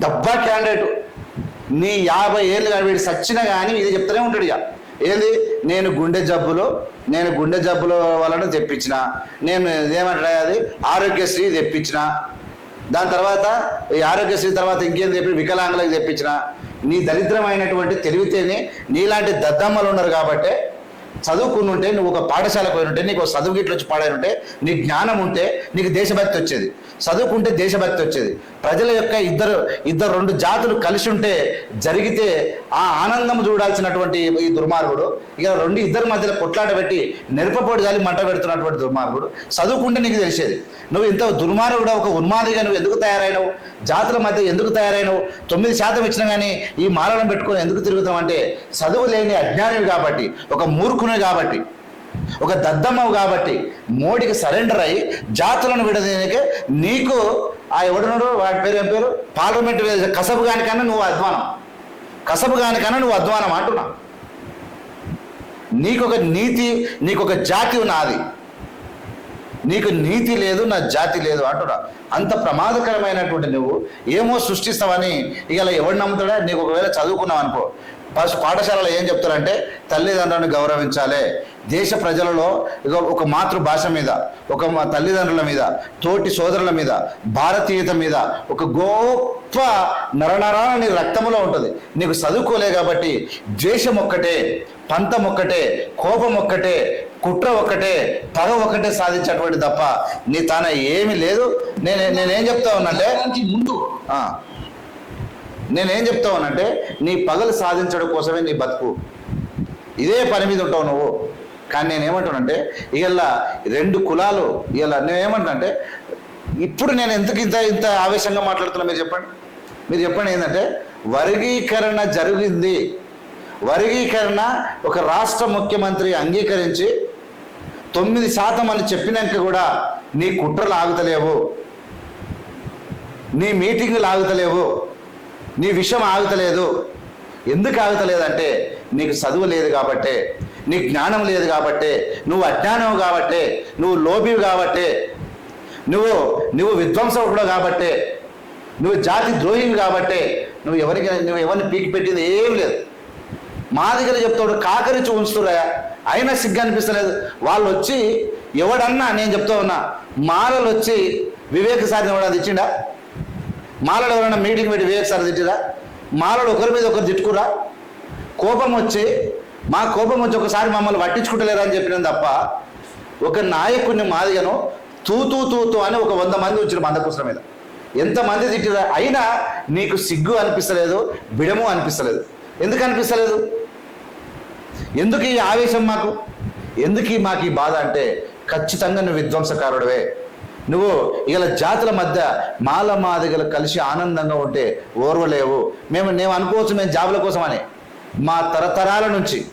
డబ్బా క్యాండిడేట్. నీ యాభై ఏళ్ళు కానీ వీడు సచ్చినా కానీ ఇది చెప్తూనే ఉంటాడు ఇక. ఏంది? నేను గుండె జబ్బులు నేను గుండె జబ్బుల వలన తెప్పించిన. నేను ఏమంటాడు అది? ఆరోగ్యశ్రీ తెప్పించిన. దాని తర్వాత ఈ ఆరోగ్యశ్రీ తర్వాత ఇంకేం చెప్పి వికలాంగులకు తెప్పించిన. నీ దరిద్రమైనటువంటి తెలివితేనే నీలాంటి దద్దమ్మలు ఉన్నారు కాబట్టి చదువుకుని ఉంటే నువ్వు ఒక పాఠశాలకు పోయి ఉంటే నీకు చదువు గిట్లు వచ్చి పాడై ఉంటే నీ జ్ఞానం ఉంటే నీకు దేశభక్తి వచ్చేది. చదువుకుంటే దేశభక్తి వచ్చేది. ప్రజల యొక్క ఇద్దరు ఇద్దరు రెండు జాతులు కలిసి ఉంటే జరిగితే ఆ ఆనందం చూడాల్సినటువంటి ఈ దుర్మార్గుడు ఇక రెండు ఇద్దరి మధ్యలో కొట్లాట పెట్టి నెరపపోటు గాలి మంట పెడుతున్నటువంటి దుర్మార్గుడు చదువుకుంటే నీకు తెలిసేది. నువ్వు ఇంత దుర్మార్గుడు ఒక ఉన్మాదిగా నువ్వు ఎందుకు తయారైనవు? జాతుల మధ్య ఎందుకు తయారైనవు? తొమ్మిది శాతం ఇచ్చినా కానీ ఈ మాలను పెట్టుకొని ఎందుకు తిరుగుతావు అంటే చదువు లేని అజ్ఞానివి కాబట్టి ఒక మూర్ఖుని కాబట్టి ఒక దద్దమ్మవు కాబట్టి మోడీకి సరెండర్ అయ్యి జాతులను విడదీయకే నీకు ఆ ఎవడున్నాడు? వాడి పేరు ఏం పేరు? పార్లమెంట్ కసబు గానికన్నా నువ్వు అధ్వానం. కసబు గానికన్నా నువ్వు అధ్వానం అంటున్నా. నీకొక నీతి నీకొక జాతి ఉన్నది నీకు నీతి లేదు నా జాతి లేదు అంటున్నా. అంత ప్రమాదకరమైనటువంటి నువ్వు ఏమో సృష్టిస్తావని ఇక ఎవడు నమ్ముతాడా? నీకు ఒకవేళ చదువుకున్నావు అనుకో పాఠశాలలో ఏం చెప్తారంటే తల్లిదండ్రులను గౌరవించాలి. దేశ ప్రజలలో ఒక మాతృభాష మీద ఒక మా తల్లిదండ్రుల మీద తోటి సోదరుల మీద భారతీయత మీద ఒక గొప్ప నరనరాల నీ రక్తంలో ఉంటుంది. నీకు చదువుకోలే కాబట్టి ద్వేషం ఒక్కటే పంతం ఒక్కటే కోపం ఒక్కటే కుట్ర ఒక్కటే పగ ఒక్కటే సాధించేటువంటి తప్ప నీ తాన ఏమీ లేదు. నేను నేనేం చెప్తా ఉన్నంటే దానికి ముందు నేనేం చెప్తా నీ పగలు సాధించడం కోసమే నీ బతుకు. ఇదే పని మీద ఉంటావు నువ్వు. కానీ నేనేమంటానంటే ఇలా రెండు కులాలు ఇలా నేనేమంటానంటే ఇప్పుడు నేను ఎందుకు ఇంత ఇంత ఆవేశంగా మాట్లాడుతున్నా మీరు చెప్పండి. మీరు చెప్పండి ఏంటంటే వర్గీకరణ జరిగింది. వర్గీకరణ ఒక రాష్ట్ర ముఖ్యమంత్రి అంగీకరించి తొమ్మిది శాతం అని చెప్పినాక కూడా నీ కుట్రలు ఆగుతలేవు. నీ మీటింగులు ఆగుతలేవు. నీ విషయం ఆగుతలేదు. ఎందుకు ఆగుతలేదంటే నీకు చదువు లేదు కాబట్టే నీ జ్ఞానం లేదు కాబట్టే నువ్వు అజ్ఞానం కాబట్టే నువ్వు లోపివి కాబట్టే నువ్వు నువ్వు విధ్వంసకుడు కాబట్టే నువ్వు జాతి ద్రోహివి కాబట్టే నువ్వు ఎవరికి నువ్వు ఎవరిని పీకి పెట్టింది ఏం లేదు. మా దగ్గర చెప్తాడు కాకరించి ఉంచుతురా అయినా సిగ్గు అనిపిస్తలేదు. వాళ్ళు వచ్చి ఎవడన్నా? నేను చెప్తా ఉన్నా మాలలు వచ్చి వివేక సాధన ఎవడన్నా ఇచ్చిండా మాలలు ఎవరైనా మీటింగ్ పెట్టి వివేక సార్ తిట్టిరా? మాలలు ఒకరి మీద ఒకరు తిట్టుకురా? కోపం వచ్చి మా కోపం వచ్చి ఒకసారి మమ్మల్ని పట్టించుకుంటలేరు అని చెప్పిన తప్ప ఒక నాయకుడిని మాదిగను తూతూ తూతూ అని ఒక వంద మంది వచ్చిన మందకోసం మీద. ఎంతమంది తిట్టిరా అయినా నీకు సిగ్గు అనిపిస్తలేదు బిడము అనిపిస్తలేదు. ఎందుకు అనిపిస్తలేదు? ఎందుకు ఈ ఆవేశం మాకు? ఎందుకు మాకు ఈ బాధ అంటే ఖచ్చితంగా నువ్వు విధ్వంసకారుడవే. నువ్వు ఇలా జాతుల మధ్య మాల మాదిగలు కలిసి ఆనందంగా ఉంటే ఓర్వలేవు. మేము నేను అనుకోవచ్చు మేము జాబుల కోసమని. మా తరతరాల నుంచి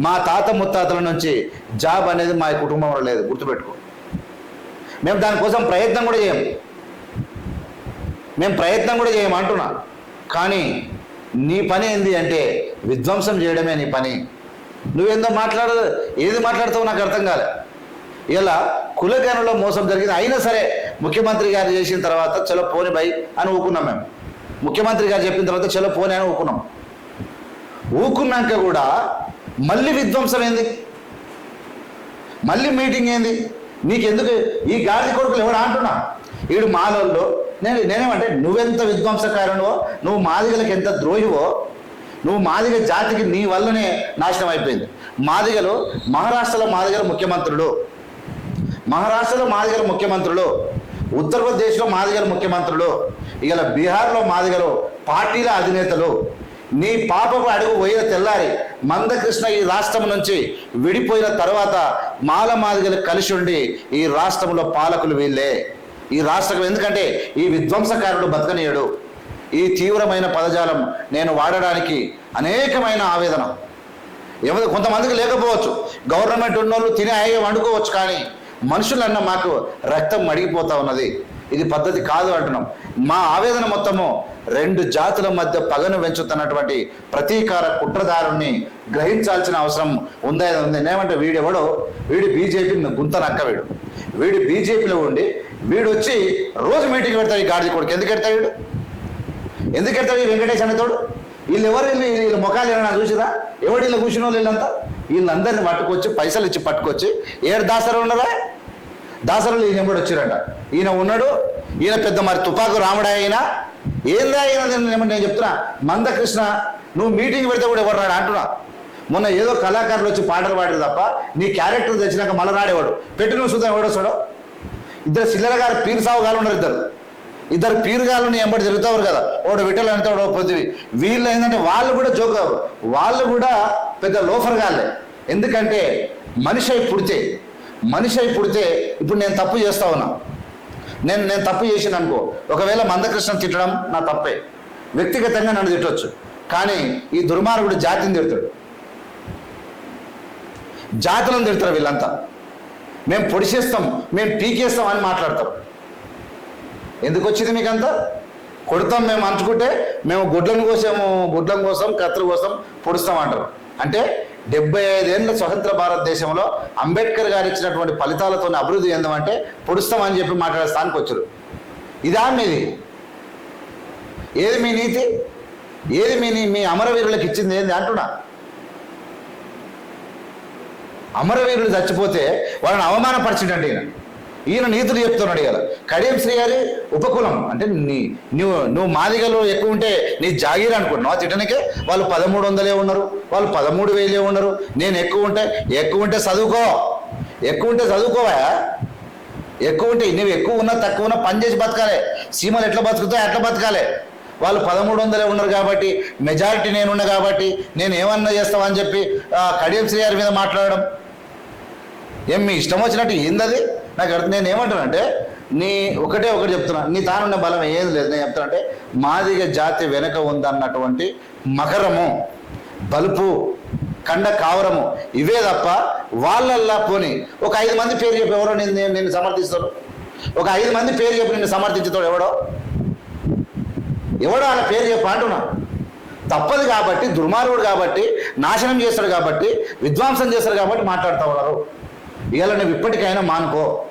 మా తాత ముత్తాతల నుంచి జాబ్ అనేది మా కుటుంబంలో లేదు గుర్తుపెట్టుకో. మేము దానికోసం ప్రయత్నం కూడా చేయం. మేము ప్రయత్నం కూడా చేయం అంటున్నా. కానీ నీ పని ఏంది అంటే విధ్వంసం చేయడమే నీ పని. నువ్వేందో మాట్లాడ ఏది మాట్లాడుతావు నాకు అర్థం కాలే. ఇలా కులగణలో మోసం జరిగింది. అయినా సరే ముఖ్యమంత్రి గారు చేసిన తర్వాత చలో పోని బై అని ఊకున్నాం మేము. ముఖ్యమంత్రి గారు చెప్పిన తర్వాత చలో పోని అని ఊకున్నాం. ఊకున్నాక కూడా మళ్ళీ విధ్వంసం ఏంది? మళ్ళీ మీటింగ్ ఏంది? నీకెందుకు ఈ గాడి కొడుకులు ఎవడు అంటున్నా? ఈడు మాలోళ్ళు నేను నేనేమంటే నువ్వెంత విధ్వంసకారణవో నువ్వు మాదిగలకు ఎంత ద్రోహివో నువ్వు మాదిగ జాతికి నీ వల్లనే నాశనం అయిపోయింది. మాదిగలు మహారాష్ట్రలో మాదిగల ముఖ్యమంత్రులు. మహారాష్ట్రలో మాదిగల ముఖ్యమంత్రులు ఉత్తరప్రదేశ్లో మాదిగల ముఖ్యమంత్రులు ఇక బీహార్లో మాదిగలు పార్టీల అధినేతలు నీ పాపకు అడుగు పోయిన తెల్లారి మందకృష్ణ ఈ రాష్ట్రం నుంచి విడిపోయిన తర్వాత మాల మాదిగలు కలిసి ఉండి ఈ రాష్ట్రంలో పాలకులు వీళ్ళే. ఈ రాష్ట్రం ఎందుకంటే ఈ విధ్వంసకారుడు బతకనీయుడు. ఈ తీవ్రమైన పదజాలం నేను వాడడానికి అనేకమైన ఆవేదన. ఎవరు కొంతమందికి లేకపోవచ్చు. గవర్నమెంట్ ఉన్నోళ్ళు తినే హాయిగా వండుకోవచ్చు కానీ మనుషులన్న మాకు రక్తం మడిగిపోతా ఉన్నది. ఇది పద్ధతి కాదు అంటున్నాం. మా ఆవేదన మొత్తము రెండు జాతుల మధ్య పగను పెంచుతున్నటువంటి ప్రతీకార కుట్రదారుణ్ణి గ్రహించాల్సిన అవసరం ఉందా ఉంది. ఏమంటే వీడెవడో వీడు బీజేపీ గుంత నక్క వీడు. వీడు బీజేపీలో ఉండి వీడు వచ్చి రోజు మీటింగ్ పెడతాడు ఈ గాడిద కొడుకు. ఎందుకు పెడతాడు వీడు? ఎందుకు ఎడతాడు ఈ వెంకటేష్ అనేతోడు వీళ్ళు ఎవరు వీళ్ళు? వీళ్ళ ముఖాలు ఏమైనా చూసిరా? ఎవడు వీళ్ళు కూర్చున్న వాళ్ళు వీళ్ళంతా? వీళ్ళందరిని పట్టుకొచ్చి పైసలు ఇచ్చి పట్టుకొచ్చి ఏడు దాసరులు ఉన్నారా దాసరులు ఈయన కూడా వచ్చారంట. ఈయన ఉన్నాడు ఈయన పెద్ద మరి తుపాకు రాముడా అయిన. ఏందా అయినా నేను చెప్తున్నా మందకృష్ణ నువ్వు మీటింగ్ పెడితే కూడా ఎవరు రాడు? అంటున్నా. మొన్న ఏదో కళాకారులు వచ్చి పాటలు పాడారు తప్ప నీ క్యారెక్టర్ తెచ్చినాక మళ్ళీ రాడేవాడు. పెట్టి నువ్వు చూద్దాం ఎవడో చూడవు ఇద్దరు సిల్లర గారు పీరు సావు గారు ఉన్నారు ఇద్దరు. ఇద్దరు పీరు గాలని ఎంబడి తిరుగుతారు కదా. ఓడు విట్టలు అంటే ఓడో పొద్దువి. వీళ్ళు ఏంటంటే వాళ్ళు కూడా జోకారు వాళ్ళు కూడా పెద్ద లోఫర్ గాలే ఎందుకంటే మనిషి అయి పుడితే మనిషి అయి పుడితే ఇప్పుడు నేను తప్పు చేస్తా ఉన్నా. నేను నేను తప్పు చేసిన అనుకో ఒకవేళ మందకృష్ణ తిట్టడం నా తప్పే. వ్యక్తిగతంగా నన్ను తిట్టొచ్చు. కానీ ఈ దుర్మార్గుడు జాతిని తిడతాడు. జాతులను తిడతారు వీళ్ళంతా. మేము పొడిచేస్తాం మేము పీకేస్తాం అని మాట్లాడతాం ఎందుకు వచ్చింది మీకంతా? కొడతాం మేము అంచుకుంటే మేము గుడ్లను కోసాము గుడ్లం కోసం కత్తుల కోసం పొడుస్తాం అంటారు అంటే డెబ్బై ఐదేళ్ళ స్వతంత్ర భారతదేశంలో అంబేద్కర్ గారు ఇచ్చినటువంటి ఫలితాలతో అభివృద్ధి చెందామంటే పొడుస్తామని చెప్పి మాట్లాడే స్థానికి వచ్చారు. ఇదా మీది? ఏది మీ నీతి? ఏది మీ మీ అమరవీరులకు ఇచ్చింది ఏంది అంటున్నా? అమరవీరులు చచ్చిపోతే వాళ్ళని అవమానపరచడండి ఈయన. ఈయన నీతులు చెప్తున్నాడు కదా కడియం శ్రీ గారి ఉపకులం. అంటే నీ నువ్వు నువ్వు మాదిగలు ఎక్కువ ఉంటే నీ జాగీర్ అనుకుంటున్నావు. తిట్టనికే వాళ్ళు పదమూడు వందలే ఉన్నారు. వాళ్ళు పదమూడు వేలే ఉన్నారు. నేను ఎక్కువ ఉంటే ఎక్కువ ఉంటే చదువుకో. ఎక్కువ ఉంటే చదువుకోవా? ఎక్కువ ఉంటే నువ్వు ఎక్కువ ఉన్నా తక్కువ ఉన్నా పని చేసి బతకాలి. సీమలు ఎట్లా బతుకుతాయి అట్లా బతకాలి. వాళ్ళు పదమూడు వందలే ఉన్నారు కాబట్టి మెజారిటీ నేనున్నా కాబట్టి నేను ఏమన్నా చేస్తామని చెప్పి కడియం శ్రీ గారి మీద మాట్లాడడం. ఏం మీ ఇష్టం వచ్చినట్టు ఏందది నాకు అర్థం నేను ఏమంటానంటే నీ ఒకటే ఒకటి చెప్తున్నా. నీ తానున్న బలం ఏం లేదు. నేను చెప్తానంటే మాదిగ జాతి వెనక ఉందన్నటువంటి మకరము బలుపు కండ కావరము ఇవే తప్ప వాళ్ళల్లా పోని ఒక ఐదు మంది పేరు చెప్పి ఎవరో నేను నేను నిన్ను సమర్థిస్తాడు ఒక ఐదు మంది పేరు చెప్పి నిన్ను సమర్థించుతాడు ఎవడో? ఎవడో అలా పేరు చెప్ప అంటున్నా. తప్పదు కాబట్టి దుర్మార్గుడు కాబట్టి నాశనం చేస్తాడు కాబట్టి విధ్వంసం చేస్తాడు కాబట్టి మాట్లాడుతూ ఉన్నారు. ఇవాళ నువ్వు ఇప్పటికైనా మానుకో.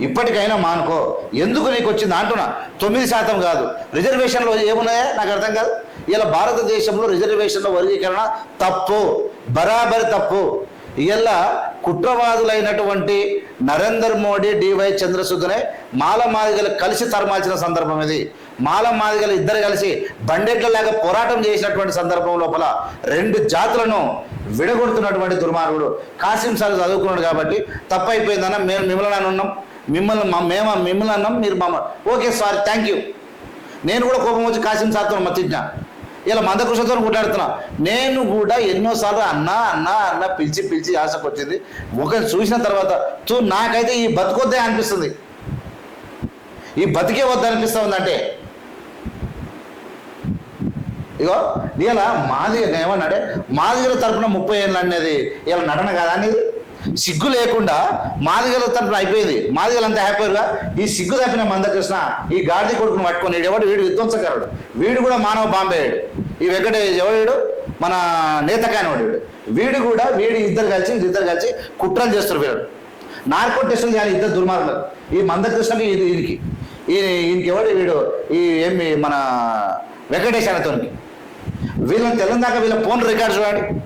ఇప్పటికైనా మానుకో. ఎందుకు నీకు వచ్చింది? అంటున్నా. తొమ్మిది శాతం కాదు. రిజర్వేషన్లో ఏమున్నాయా? నాకు అర్థం కాదు. ఇలా భారతదేశంలో రిజర్వేషన్ల వర్గీకరణ తప్పు. బరాబరి తప్పు. ఇలా కుట్రవాదులైనటువంటి నరేందర్ మోడీ డివై చంద్రశుద్ధనే మాల మాదిగలు కలిసి తరమాల్సిన సందర్భం ఇది. మాలం మాదిగలు ఇద్దరు కలిసి బండెట్లలాగా పోరాటం చేసినటువంటి సందర్భం లోపల రెండు జాతులను విడగొడుతున్నటువంటి దుర్మార్గుడు కాసిం సార్ చదువుకున్నాడు కాబట్టి తప్పైపోయిందన్న మేము మిమ్మల్ని అని ఉన్నాం మిమ్మల్ని మేము మిమ్మల్ని అన్నాం. మీరు మమ్మ ఓకే సారీ థ్యాంక్ యూ. నేను కూడా కోపం వచ్చి కాసిం సార్తో మతిజ్ఞ ఇలా మందకృష్ణతో కొట్లాడుతున్నా. నేను కూడా ఎన్నోసార్లు అన్నా అన్నా అన్న పిలిచి పిలిచి ఆశకు వచ్చింది ఒకరిని చూసిన తర్వాత చూ నాకైతే ఈ బతుకొద్దే అనిపిస్తుంది. ఈ బతికే వద్ద అనిపిస్తా ఉందంటే ఇగో ఇలా మాదిగ ఏమన్నాడే మాదిగల తరపున ముప్పై ఏళ్ళు అనేది ఇలా నటన కాదా అనేది సిగ్గు లేకుండా మాదిగల తరపున అయిపోయింది. మాదిగలంతా హ్యాపీగా ఈ సిగ్గు తప్పిన మందకృష్ణ ఈ గాడిద కొడుకును పట్టుకొని ఎవడు? వీడు విధ్వంసకరుడు. వీడు కూడా మానవ బాంబేయుడు. ఈ వెంకటేష్ ఎవడు మన నేతకాయనవాడు వీడు. వీడు కూడా వీడు ఇద్దరు కలిసి ఇద్దరు కలిసి కుట్రలు చేస్తారు వీడు నార్కో టెస్టులు చేయాలి ఇద్దరు దుర్మార్గులు. ఈ మందకృష్ణకి ఇది ఈయనకి ఈ ఈయనకి ఎవడు వీడు? ఈ ఏమి మన వెంకటేశ్వరతోనికి వీళ్ళని తెల్లందాకా వీళ్ళ ఫోన్ రికార్డ్ చూడండి.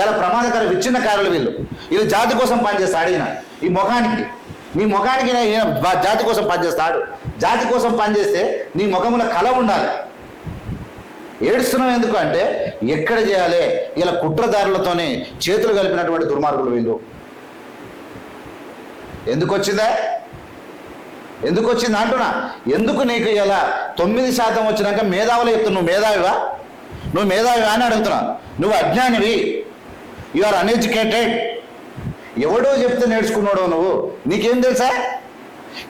చాలా ప్రమాదకర విచ్ఛిన్నకారులు వీళ్ళు. వీళ్ళు జాతి కోసం పనిచేస్తాడు ఈయన ఈ ముఖానికి నీ ముఖానికి ఈయన- జాతి కోసం పనిచేస్తాడు. జాతి కోసం పనిచేస్తే నీ ముఖముల కళ ఉండాలి. ఏడుస్తున్నాం ఎందుకు అంటే ఎక్కడ చేయాలి? ఇలా కుట్రదారులతోనే చేతులు కలిపినటువంటి దుర్మార్గులు వీళ్ళు. ఎందుకు వచ్చిందా ఎందుకు వచ్చింది అంటున్నా? ఎందుకు నీకు ఇలా తొమ్మిది శాతం వచ్చినాక మేధావులు చెప్తున్నావు? మేధావివా? నువ్వు మేధావివా అని అడుగుతున్నా. నువ్వు అజ్ఞానివి. యు ఆర్ అన్ఎడ్యుకేటెడ్ ఎవడో చెప్తే నేర్చుకున్నాడో నువ్వు. నీకేం తెలుసా?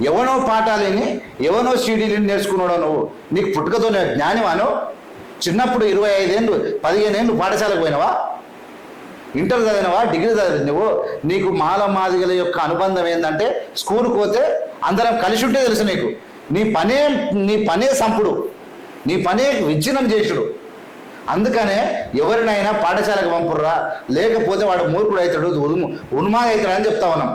ఎవనో పాఠాలని ఎవనో సీడీలని నేర్చుకున్నాడో నువ్వు. నీకు పుట్టుకతో జ్ఞానివాను. చిన్నప్పుడు ఇరవై ఐదేళ్ళు పదిహేను ఏళ్ళు పాఠశాలకు పోయినావా? ఇంటర్ చదివినవా? డిగ్రీ చదివి నువ్వు? నీకు మాల మాదిగల యొక్క అనుబంధం ఏంటంటే స్కూల్కి పోతే అందరం కలిసి ఉంటే తెలుసు నీకు. నీ పనే నీ పనే సంపుడు. నీ పనే విచ్ఛిన్నం చేసుడు అందుకనే ఎవరినైనా పాఠశాలకు పంపుర్రా? లేకపోతే వాడు మూర్ఖుడు అవుతాడు ఉన్మా ఉన్మాద అవుతాడు అని చెప్తా ఉన్నాం.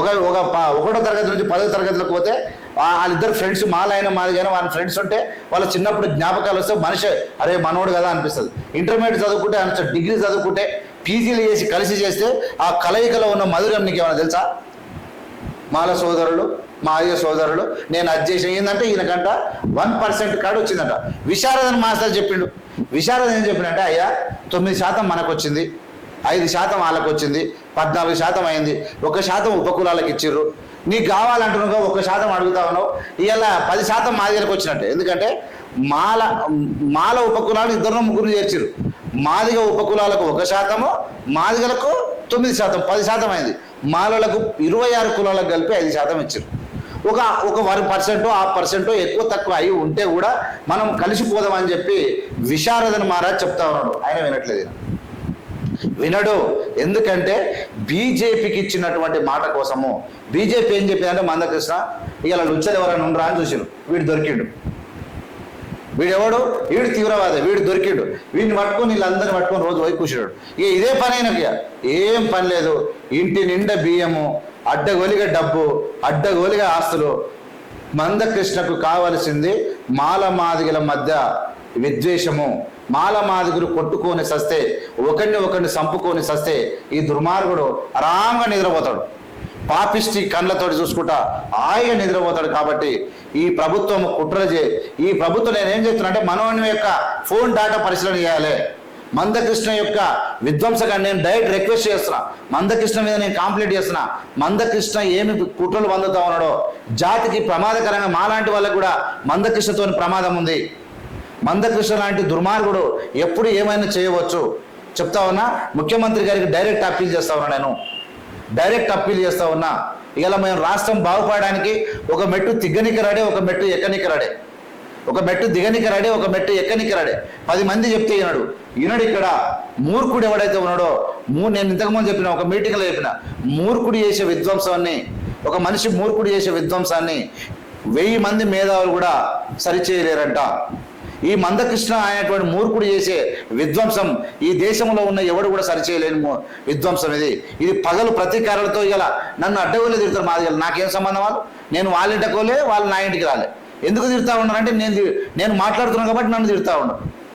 ఒక ఒక ఒకటో తరగతి నుంచి పదో తరగతిలోకి పోతే వాళ్ళిద్దరు ఫ్రెండ్స్ మాలైన మాదిగైనా వాళ్ళ ఫ్రెండ్స్ ఉంటే వాళ్ళ చిన్నప్పుడు జ్ఞాపకాలు వస్తే మనిషి అరే మనోడు కదా అనిపిస్తుంది. ఇంటర్మీడియట్ చదువుకుంటే అనిపిస్తుంది డిగ్రీ చదువుకుంటే పీజీలు చేసి కలిసి చేస్తే ఆ కలయికలో ఉన్న మధురం నీకు ఏమైనా తెలుసా? మాల సోదరులు మా అయ్య సోదరుడు నేను అది చేసిన ఏంటంటే ఈయనకంట వన్ పర్సెంట్ కాడ వచ్చిందంట. విశారదన్ మాస్టర్ చెప్పిండు. విశారద ఏం చెప్పిండంటే అయ్యా తొమ్మిది శాతం మనకు వచ్చింది ఐదు శాతం వాళ్ళకు వచ్చింది పద్నాలుగు శాతం అయింది ఒక శాతం ఉపకులాలకు ఇచ్చిర్రు. నీకు కావాలంటున్నావు ఒక శాతం అడుగుతా ఉన్నావు ఇలా పది శాతం మా దగ్గరకు వచ్చినట్టే. ఎందుకంటే మాల మాల ఉపకులాలు ఇద్దరు ముగ్గురు చేర్చిరు మాదిగ ఉపకులాలకు ఒక శాతము మాదిగలకు తొమ్మిది శాతం పది శాతం అయింది. మాలలకు ఇరవై ఆరు కులాలకు కలిపి ఐదు శాతం ఇచ్చారు ఒక ఒక వన్ పర్సెంట్ ఆ పర్సెంటో ఎక్కువ తక్కువ అయి ఉంటే కూడా మనం కలిసిపోదామని చెప్పి విశారదన్ మహారాజ్ చెప్తా ఉన్నాడు. ఆయన వినట్లేదు వినడు. ఎందుకంటే బీజేపీకి ఇచ్చినటువంటి మాట కోసము బీజేపీ ఏం చెప్పిందంటే మందకృష్ణ ఇలా లుచ్చలు ఎవరైనా ఉండరా? అని చూసిరు వీడు దొరికిండు. వీడెవడు? వీడు తీవ్రవాది. వీడు దొరికిండు. వీడిని పట్టుకొని వీళ్ళందరిని పట్టుకొని రోజు పోయి కూర్చున్నాడు. ఇక ఇదే పని అయినకి ఏం పని లేదు. ఇంటి నిండా బియ్యము అడ్డగోలిగా డబ్బు అడ్డగోలిగా ఆస్తులు. మందకృష్ణకు కావలసింది మాలమాదిగల మధ్య విద్వేషము. మాలమాదిగులు కొట్టుకొని సస్తే ఒకరిని ఒకరిని సంపుకొని సస్తే ఈ దుర్మార్గుడు ఆరాంగా నిద్రపోతాడు. పాపిష్టి కళ్ళతోటి చూసుకుంటా ఆయన నిద్రపోతాడు కాబట్టి ఈ ప్రభుత్వం కుట్రజే ఈ ప్రభుత్వం నేనేం చేస్తున్నా అంటే మనోని యొక్క ఫోన్ డేటా పరిశీలన చేయాలి. మందకృష్ణ యొక్క విధ్వంసగా నేను డైరెక్ట్ రిక్వెస్ట్ చేస్తున్నా. మందకృష్ణ మీద నేను కాంప్లైంట్ చేస్తున్నా. మందకృష్ణ ఏమి కుట్రలు పొందుతా ఉన్నాడో జాతికి ప్రమాదకరంగా మాలాంటి వాళ్ళకు కూడా మందకృష్ణతో ప్రమాదం ఉంది. మందకృష్ణ లాంటి దుర్మార్గుడు ఎప్పుడు ఏమైనా చేయవచ్చు. చెప్తా ఉన్నా ముఖ్యమంత్రి గారికి డైరెక్ట్ అప్పీల్ చేస్తా ఉన్నా నేను. డైరెక్ట్ అప్పీల్ చేస్తా ఉన్నా. ఇలా మేము రాష్ట్రం బాగుపడడానికి ఒక మెట్టు తిగ్గనికి రాడే ఒక మెట్టు ఎక్కనికి రాడే ఒక మెట్టు దిగనికి రాడే ఒక మెట్టు ఎక్కనికి రాడే పది మంది చెప్తే ఈనాడు ఈనాడు ఇక్కడ మూర్ఖుడు ఎవడైతే ఉన్నాడో మూ నేను ఇంతకుముందు చెప్పిన ఒక మీటింగ్లో చెప్పిన మూర్ఖుడు చేసే విధ్వంసాన్ని ఒక మనిషి మూర్ఖుడు చేసే విధ్వంసాన్ని వెయ్యి మంది మేధావులు కూడా సరిచేయలేరంట. ఈ మందకృష్ణ అనేటువంటి మూర్ఖుడు చేసే విధ్వంసం ఈ దేశంలో ఉన్న ఎవడు కూడా సరిచేయలేని విధ్వంసం ఇది. ఇది పగలు ప్రతీకారాలతో ఇవాళ నన్ను అడ్డగోలే తిడతారు మాదిగలు నాకేం సంబంధం వాళ్ళు? నేను వాళ్ళ ఇంటికోలే వాళ్ళు నా ఇంటికి రాలే. ఎందుకు తిడతా ఉన్నారంటే నేను నేను మాట్లాడుతున్నాను కాబట్టి నన్ను తిడతా ఉన్నారు.